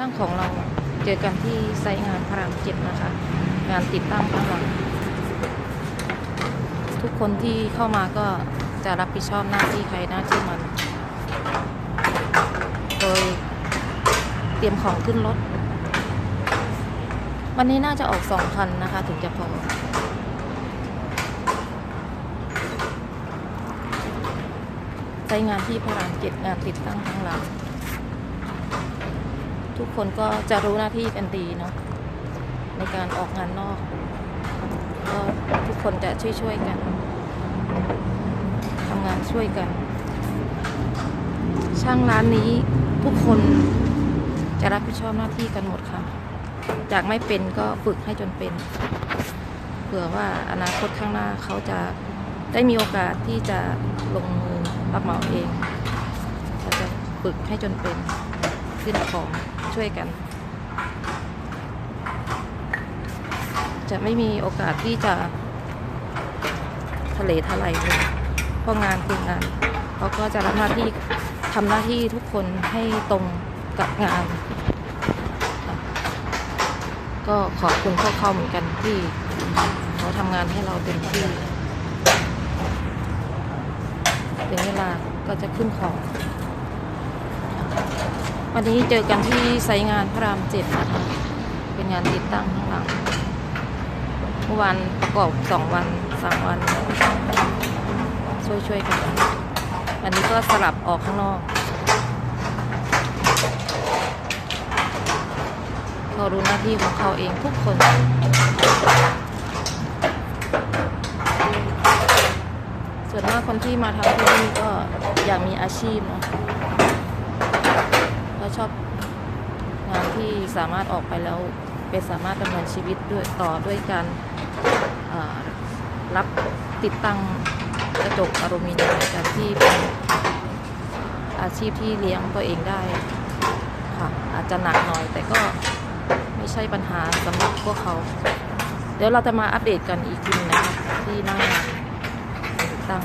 ช่างของเราเจอกันที่ไซต์งานพระรามเจ็ดนะคะ งานติดตั้งข้งหลังทุกคนที่เข้ามาก็จะรับผิดชอบหน้าที่ใครหน้าที่มัน โดยเตรียมของขึ้นรถ วันนี้น่าจะออกสองคันนะคะ ถึงจะพอใช้งานที่พระรามเจ็ดงานติดตั้งข้งหลัง ทุกคนก็จะรู้หน้าที่กันดีเนาะในการออกงานนอก ก็ทุกคนจะช่วยๆกันทำงานช่วยกัน ช่างร้านนี้ทุกคนจะรับผิดชอบหน้าที่กันหมดค่ะ จากไม่เป็นก็ฝึกให้จนเป็น เผื่อว่าอนาคตข้างหน้าเขาจะได้มีโอกาสที่จะลงมือรับเหมาเอง เราจะฝึกให้จนเป็น ขึ้นของช่วยกัน จะไม่มีโอกาสที่จะทะเลทลายเลยเพราะงานคืองานเขาก็จะรับหน้าที่ทำหน้าที่ทุกคนให้ตรงกับงาน ก็ขอบคุณพวกเขาเหมือนกันที่เขาทำงานให้เราเต็มที่ถึงเวลาก็จะขึ้นของ วันนี้เจอกันที่ไซงานพระรามเจ็ดนะคะเป็นงานติดตั้งข้างหลังเมื่อวานประกอบสองวันสามวัน ช่วยช่วยกันวันนี้ก็สลับออกข้างนอกเขารู้หน้าที่ของเขาเองทุกคนส่วนมากคนที่มาทำที่นี่ก็อยากมีอาชีพเนาะ ก็ชอบงานที่สามารถออกไปแล้วเป็นสามารถดำเนินชีวิตด้วยต่อด้วยการรับติดตั้งกระจกอลูมิเนียมจากที่เป็นอาชีพที่เลี้ยงตัวเองได้ค่ะอาจจะหนักหน่อยแต่ก็ไม่ใช่ปัญหาสำหรับพวกเขา เดี๋ยวเราจะมาอัปเดตกันอีกทีหนึงนะคะที่หน้างานติดตั้ง